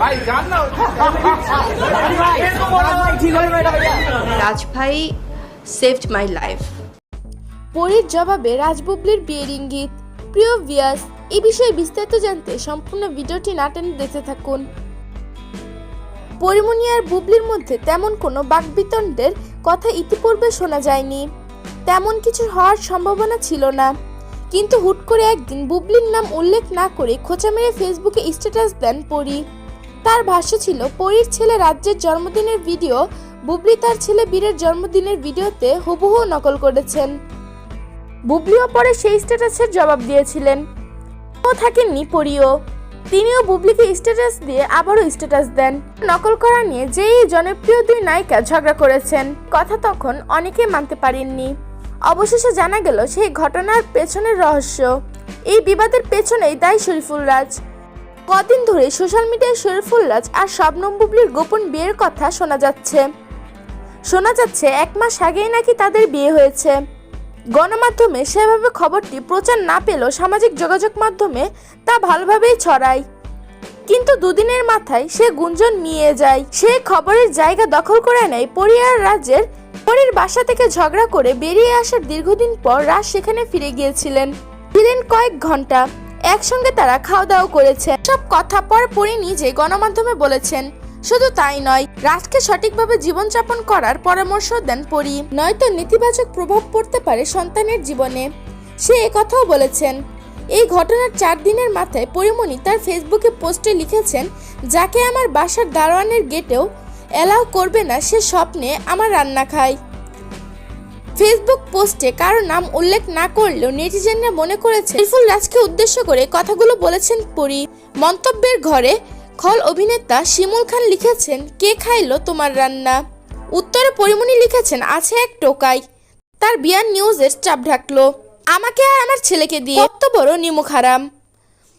ভাই রাজভাই saved my life পরীর জবাবে রাজবুবলির বিয়ের ইঙ্গিত। প্রিয় ভিয়াস এই বিষয়ে বিস্তারিত জানতে সম্পূর্ণ ভিডিওটি না টেনে দেখতে থাকুন। পরিমণি আর বুবলির মধ্যে তেমন কোনো বাকবিতণ্ডের কথা ইতিপূর্বে শোনা যায়নি। তেমন কিছু হওয়ার সম্ভাবনা ছিল না। কিন্তু হুট করে একদিন বুবলির নাম উল্লেখ না করে খোঁচা মেরে ফেসবুকে স্ট্যাটাস দেন পরি। তার ভাষ্য ছিল, পরীর ছেলে রাজ্যের জন্মদিনের ভিডিও, বুবলি তার ছেলে বীরের জন্মদিনের ভিডিওতে হুবহু নকল করেছেন। বুবলিও পরে সেই স্ট্যাটাসের জবাব দিয়েছিলেন। ও থাকেননি পরিও। তিনিও বুবলিকে স্ট্যাটাস দিয়ে আবারও স্ট্যাটাস দেন। নকল করা নিয়ে যেই জনপ্রিয় দুই নায়িকা ঝগড়া করেছেন, কথা তখন অনেকেই মানতে পারেননি। অবশেষে জানা গেল সেই ঘটনার পেছনের রহস্য। এই বিবাদের পেছনেই দায়ী শরীফুল রাজ। কদিন ধরে সোশ্যাল মিডিয়ায় শরীফুল রাজ আর শবনম বুবলির গোপন বিয়ের কথা শোনা যাচ্ছে। শোনা যাচ্ছে এক মাস আগেই নাকি তাদের বিয়ে হয়েছে। গণমাধ্যমে সেভাবে খবরটি প্রচার না পেলেও সামাজিক যোগাযোগ মাধ্যমে তা ভালোভাবেই ছড়ায়। কিন্তু দুদিনের মাথায় সে গুঞ্জন মিয়ে যায়। সে খবরের জায়গা দখল করে নেয় পরিয়ার রাজ্যের। পরীর বাসা থেকে ঝগড়া করে বেরিয়ে আসার দীর্ঘদিন পর রাজ সেখানে ফিরে গিয়েছিলেন। ছিলেন কয়েক ঘণ্টা একসঙ্গে তারা খাওয়া দাওয়া করেছে। সব কথা পর পরি নিজে গণমাধ্যমে বলেছেন, শুধু তাই নয়, রাজকে সঠিকভাবে জীবনযাপন করার পরামর্শ দেন পরি। নয়তো নেতিবাচক প্রভাব পড়তে পারে সন্তানের জীবনে। সে কথাও বলেছেন এই ঘটনার চার দিনের মাথায় পরিমণি তার ফেসবুকে পোস্টে লিখেছেন, যাকে আমার বাসার দারোয়ানের গেটেও অ্যালাউ করবে না, সে স্বপ্নে আমার রান্না খায়। ফেসবুক পোস্টে কারও নাম উল্লেখ না করলেও নেটিজেনরা মনে করেছে, রিফুল রাজকে উদ্দেশ্য করে কথাগুলো বলেছেন পরি। মন্তব্যের ঘরে খল অভিনেতা শিমুল খান লিখেছেন, কে খাইলো তোমার রান্না? উত্তরে পরিমণি লিখেছেন, আছে এক টোকাই। তার বিয়ার নিউজের চাপ ঢাকলো। আমাকে আর আমার ছেলেকে দিয়ে কত বড় নিমুখ হারাম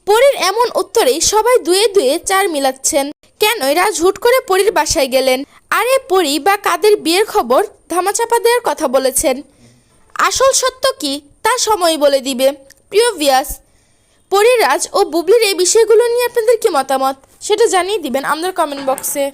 পরীর এমন উত্তরেই সবাই দুয়ে দুয়ে চার মিলাচ্ছেন। কেন রাজ হুট করে পরীর বাসায় গেলেন। আরে পরি বা কাদের বিয়ের খবর ধামাচাপা দেওয়ার কথা বলেছেন। আসল সত্য কি তা সময় বলে দিবে। প্রিয় ভিয়াস পরিরাজ ও বুবলির এই বিষয়গুলো নিয়ে আপনাদের কি মতামত? সেটা জানিয়ে দিবেন আমাদের কমেন্ট বক্সে।